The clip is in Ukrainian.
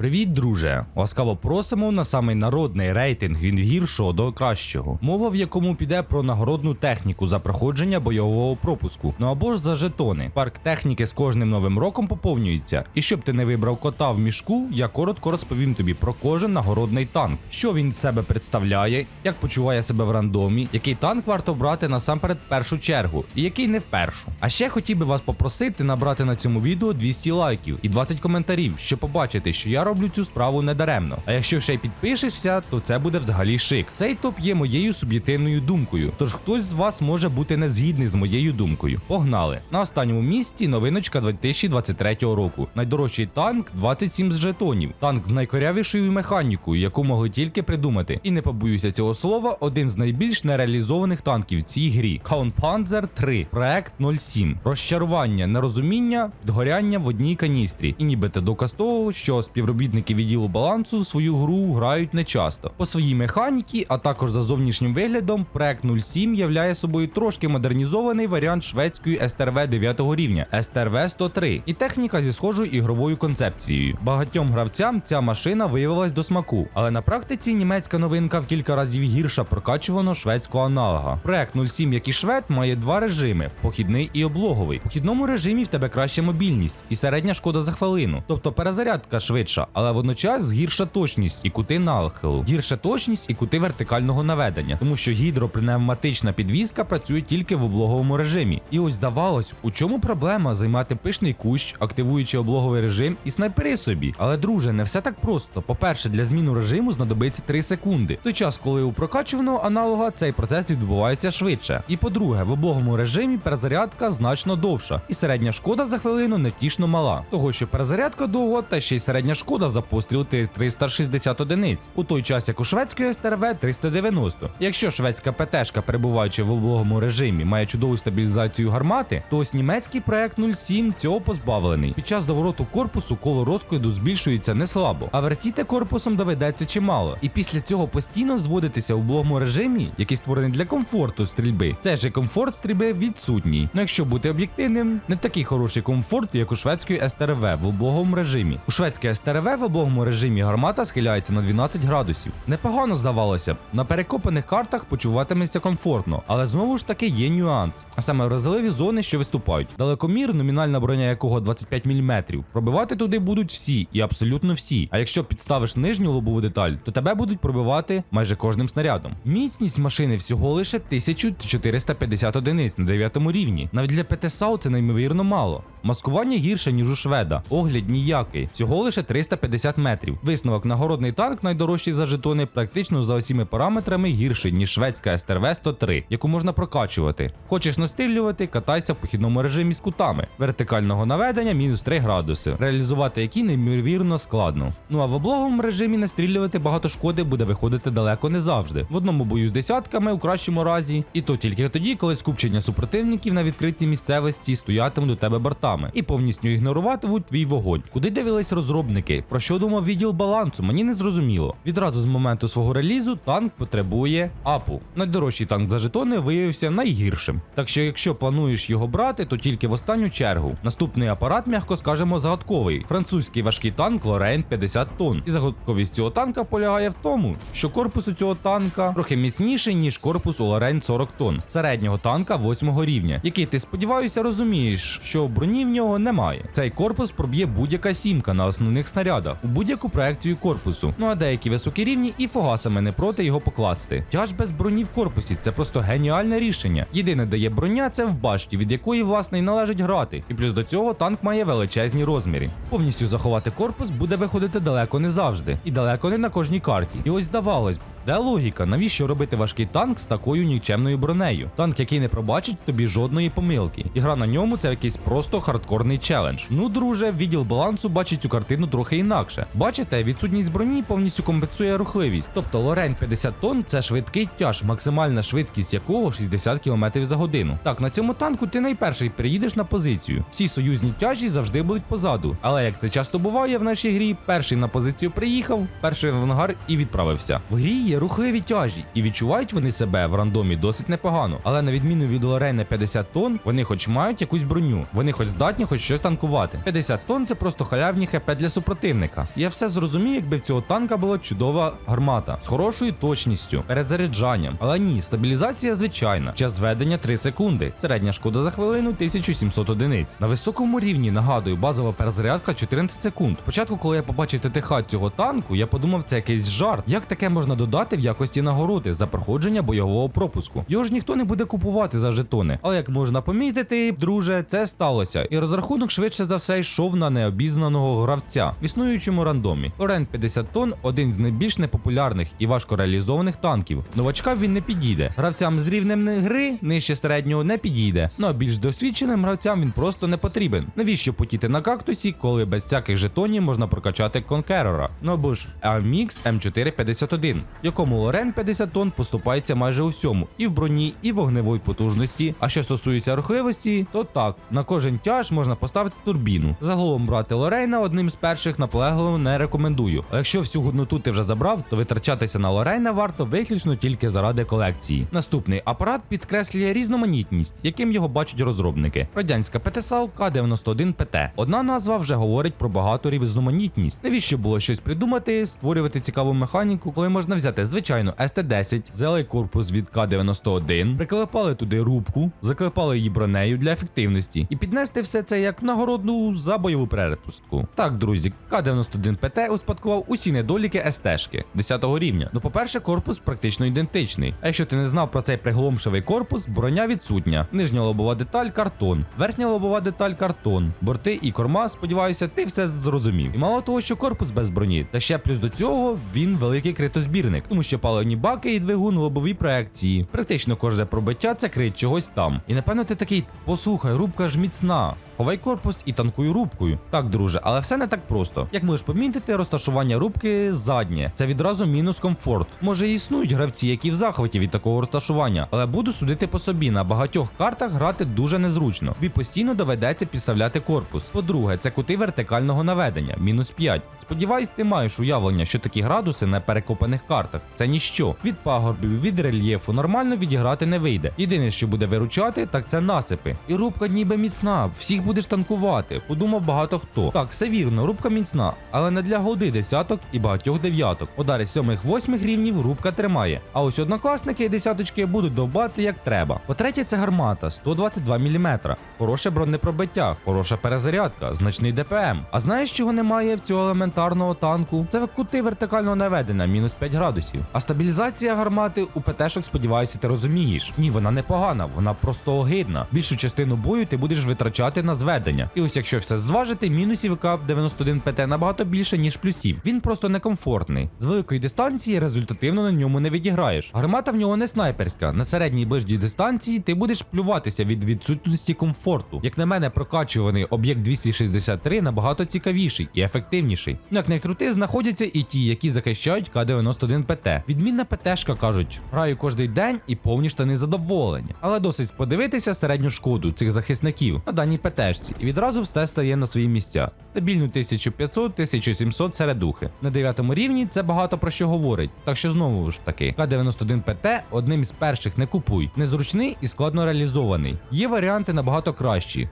Привіт, друже! Ласкаво просимо на самий народний рейтинг від гіршого до кращого. Мова в якому піде про нагородну техніку за проходження бойового пропуску. Ну або ж за жетони. Парк техніки з кожним новим роком поповнюється. І щоб ти не вибрав кота в мішку, я коротко розповім тобі про кожен нагородний танк, що він з себе представляє, як почуває себе в рандомі, який танк варто брати насамперед першу чергу, і який не в першу. А ще хотів би вас попросити набрати на цьому відео 200 лайків і 20 коментарів, щоб побачити, що я роблю цю справу недаремно. А якщо ще й підпишешся, то це буде взагалі шик. Цей топ є моєю суб'єктивною думкою. Тож хтось з вас може бути не згідний з моєю думкою. Погнали! На останньому місці новиночка 2023 року. Найдорожчий танк 27 з жетонів. Танк з найкорявішою механікою, яку могли тільки придумати. І не побоюся цього слова, один з найбільш нереалізованих танків в цій грі. Kaunpanzer 3, проект 07. Розчарування, нерозуміння, підгоряння в одній каністрі. І нібито доказ того, що співробітники відділу балансу свою гру грають нечасто. По своїй механіці, а також за зовнішнім виглядом, проект 07 являє собою трошки модернізований варіант шведської СТРВ 9 рівня СТРВ 103 і техніка зі схожою ігровою концепцією. Багатьом гравцям ця машина виявилась до смаку, але на практиці німецька новинка в кілька разів гірша прокачуваного шведського аналога. Проект 07, як і швед, має два режими: похідний і облоговий. В похідному режимі в тебе краща мобільність і середня шкода за хвилину, тобто перезарядка швидша, але водночас гірша точність і кути нахилу, гірша точність і кути вертикального наведення, тому що гідропневматична підвізка працює тільки в облоговому режимі. І ось здавалось, у чому проблема займати пишний кущ, активуючи облоговий режим і снайпери собі. Але друже, не все так просто. По-перше, для зміну режиму знадобиться 3 секунди. В той час, коли у прокачуваного аналога цей процес відбувається швидше. І по-друге, в облоговому режимі перезарядка значно довша, і середня шкода за хвилину невтішно мала. Того, що перезарядка довго, та ще й середня шкода за постріл 360 одиниць, у той час як у шведської СТРВ 390. Якщо шведська ПТшка, перебуваючи в облоговому режимі, має чудову стабілізацію гармати, то ось німецький проект 07 цього позбавлений. Під час довороту корпусу коло розкиду збільшується не слабо, а вертіти корпусом доведеться чимало. І після цього постійно зводитися в облоговому режимі, який створений для комфорту стрільби. Це же комфорт стрільби відсутній. Ну якщо бути об'єктивним, не такий хороший комфорт, як у шведської СТРВ в облоговому режимі. У шведській СТРВ в облоговому режимі гармата схиляється на 12 градусів. Непогано здавалося б, на перекопаних картах почуватиметься комфортно, але знову ж таки є нюанс. А саме вразливі зони, що виступають. Далекомір, номінальна броня якого 25 мм. Пробивати туди будуть всі і абсолютно всі. А якщо підставиш нижню лобову деталь, то тебе будуть пробивати майже кожним снарядом. Міцність машини всього лише 1450 одиниць на 9 рівні. Навіть для ПТСАУ це неймовірно мало. Маскування гірше, ніж у шведа. Огляд ніякий. Всього лише 350 метрів. Висновок нагородний танк, найдорожчий за жетони, практично за усіми параметрами гірший, ніж шведська СТРВ 103, яку можна прокачувати. Хочеш настрілювати, катайся в похідному режимі з кутами. Вертикального наведення мінус 3 градуси, реалізувати які неймовірно складно. Ну а в облоговому режимі настрілювати багато шкоди буде виходити далеко не завжди. В одному бою з десятками, у кращому разі, і то тільки тоді, коли скупчення супротивників на відкритій місцевості стоятимуть до тебе бортами і повністю ігноруватимуть твій вогонь. Куди дивились розробники? Про що думав відділ балансу? Мені не зрозуміло. Відразу з моменту свого релізу танк потребує апу. Найдорожчий танк за жетони виявився найгіршим. Так що, якщо плануєш його брати, то тільки в останню чергу. Наступний апарат, м'яко скажемо, загадковий. Французький важкий танк Лорейн 50 тонн. І загадковість цього танка полягає в тому, що корпус у цього танка трохи міцніший, ніж корпус у Лорейн 40 тонн, середнього танка 8 рівня, який ти сподіваюся розумієш, що броні в нього немає. Цей корпус проб'є будь-яка сімка на основних снарядах у будь-яку проекцію корпусу. Ну а деякі високі рівні і фугасами не проти його покласти. Тяж без броні в корпусі це просто геніальне рішення. Єдине дає броня це в башті, від якої власне й належить грати. І плюс до цього танк має величезні розміри. Повністю заховати корпус буде виходити далеко не завжди, і далеко не на кожній карті. І ось здавалось. Де логіка? Навіщо робити важкий танк з такою нікчемною бронею? Танк, який не пробачить тобі жодної помилки. І гра на ньому це якийсь просто хардкорний челендж. Ну, друже, відділ балансу бачить цю картину трохи інакше. Бачите, відсутність броні повністю компенсує рухливість. Тобто Лорень 50 тонн це швидкий тяж, максимальна швидкість якого 60 км за годину. Так, на цьому танку ти найперший приїдеш на позицію. Всі союзні тяжі завжди будуть позаду. Але як це часто буває в нашій грі, перший на позицію приїхав, перший в ангар і відправився. В грі є рухливі тяжі, і відчувають вони себе в рандомі досить непогано. Але на відміну від Лорейна 50 тонн, вони хоч мають якусь броню, вони хоч здатні хоч щось танкувати. 50 тонн це просто халявні хп для супротивника. Я все зрозумів, якби в цього танка була чудова гармата з хорошою точністю, перезаряджанням. Але ні, стабілізація звичайна. Час зведення 3 секунди. Середня шкода за хвилину 1700 одиниць. На високому рівні нагадую, базова перезарядка 14 секунд. Спочатку, коли я побачив ТТХ цього танку, я подумав, це якийсь жарт. Як таке можна додати в якості нагороди за проходження бойового пропуску? Його ж ніхто не буде купувати за жетони. Але як можна помітити, друже, це сталося. І розрахунок швидше за все йшов на необізнаного гравця в існуючому рандомі. Лорен 50 тонн один з найбільш непопулярних і важко реалізованих танків. Новачкам він не підійде. Гравцям з рівнем гри нижче середнього не підійде. Ну а більш досвідченим гравцям він просто не потрібен. Навіщо потіти на кактусі, коли без всяких жетонів можна прокачати конкерера? Ну або ж Amix M451, якому Лорен 50 тонн поступається майже усьому, і в броні, і вогневої потужності. А що стосується рухливості, то так, на кожен тяж можна поставити турбіну. Загалом брати Лорейна одним з перших наполегливо не рекомендую. А якщо всю годноту ти вже забрав, то витрачатися на Лорейна варто виключно тільки заради колекції. Наступний апарат підкреслює різноманітність, яким його бачать розробники. Радянська ПТСАЛ К91 ПТ. Одна назва вже говорить про багату різноманітність. Навіщо було щось придумати, створювати цікаву механіку, коли можна взяти звичайну СТ-10, взяли корпус від К91, приклепали туди рубку, заклепали її бронею для ефективності і піднести все це як нагородну за бойову перепустку. Так, друзі, К91 ПТ успадкував усі недоліки СТ-шки 10 рівня. Ну, по-перше, корпус практично ідентичний. А якщо ти не знав про цей пригломшевий корпус, броня відсутня. Нижня лобова деталь картон, верхня лобова деталь картон, борти і корма, сподіваюся, ти все зрозумів. І мало того, що корпус без броні, та ще плюс до цього він великий критозбірник, тому що паливні баки і двигун лобові проекції. Практично кожне пробиття це крить чогось там. І напевно ти такий, послухай, рубка ж міцна. Ховай корпус і танкуй рубкою. Так, друже, але все не так просто. Як можеш помітити, розташування рубки заднє. Це відразу мінус комфорт. Може існують гравці, які в захваті від такого розташування, але буду судити по собі. На багатьох картах грати дуже незручно. Тобі постійно доведеться підставляти корпус. По-друге, це кути вертикального наведення, мінус 5. Сподіваюсь, ти маєш уявлення, що такі градуси на перекопаних картах це ніщо. Від пагорбів, від рельєфу нормально відіграти не вийде. Єдине, що буде виручати, так це насипи. І рубка ніби міцна, всіх будеш танкувати. Подумав багато хто. Так, все вірно, рубка міцна, але не для годи десяток і багатьох дев'яток. Удари сьомих восьмих рівнів рубка тримає. А ось однокласники і десяточки будуть довбати як треба. По-третє, це гармата 122 мм. Хороше бронепробиття, хороша перезарядка, значний ДПМ. А знаєш, чого немає в цього елементарного танку? Це кути вертикального наведення, мінус 5 градусів. А стабілізація гармати у ПТшок, сподіваюся, ти розумієш. Ні, вона не погана, вона просто огидна. Більшу частину бою ти будеш витрачати на зведення. І ось якщо все зважити, мінусів КАП-91 ПТ набагато більше, ніж плюсів. Він просто некомфортний. З великої дистанції результативно на ньому не відіграєш. Гармата в нього не снайперська. На середній ближній дистанції ти будеш плюватися від відсутності комфорту. Як на мене, прокачуваний об'єкт 263 набагато цікавіший і ефективніший. Ну як не крути, знаходяться і ті, які захищають К-91 ПТ. Відмінна ПТшка кажуть, граю кожний день і повні штани задоволення. Але досить подивитися середню шкоду цих захисників на даній ПТшці, і відразу все стає на свої місця. Стабільно 1500-1700 середухи. На 9 рівні це багато про що говорить. Так що знову ж таки, К-91 ПТ одним з перших не купуй. Незручний і складно реалізований. Є варіанти набагато кращі.